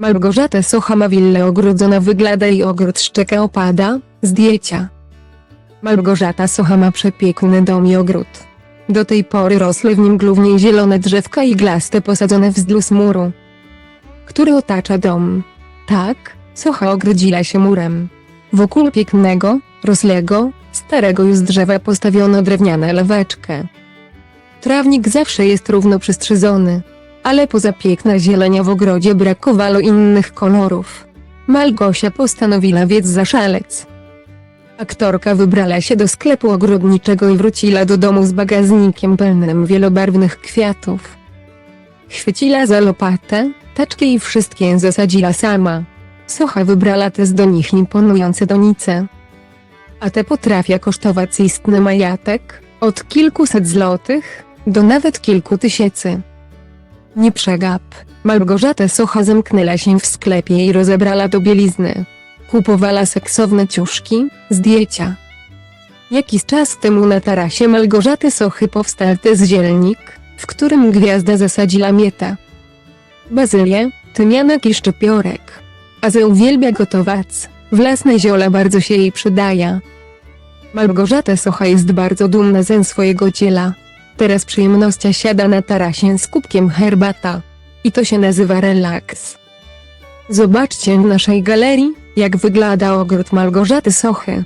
Małgorzata Socha ma willę ogrodzona wygląda i ogród szczeka opada, zdjęcia. Malgorzata Socha ma przepiękny dom i ogród. Do tej pory rosły w nim głównie zielone drzewka iglaste posadzone wzdłuż muru, który otacza dom. Tak, Socha ogrodziła się murem. Wokół pięknego, roslego, starego już drzewa postawiono drewniane leweczkę. Trawnik zawsze jest równo przystrzyżony, ale poza piękna zielenia w ogrodzie brakowało innych kolorów. Malgosia postanowiła wiec za szalec. Aktorka wybrała się do sklepu ogrodniczego i wróciła do domu z bagażnikiem pełnym wielobarwnych kwiatów. Chwyciła za lopatę, taczkę i wszystkie zasadziła sama. Socha wybrała te z do nich imponujące donice. A te potrafia kosztować istny majatek, od kilkuset złotych, do nawet kilku tysięcy. Nie przegap, Małgorzata Socha zamknęła się w sklepie i rozebrała do bielizny. Kupowała seksowne ciuszki, zdjęcia. Jakiś czas temu na tarasie Małgorzaty Sochy powstał też zielnik, w którym gwiazda zasadziła mieta. Bazylię, tymianek i szczypiorek. A ze uwielbia gotować, własne zioła bardzo się jej przydaje. Małgorzata Socha jest bardzo dumna ze swojego dzieła. Teraz przyjemnością siada na tarasie z kubkiem herbata. I to się nazywa relaks. Zobaczcie w naszej galerii, jak wygląda ogród Małgorzaty Sochy.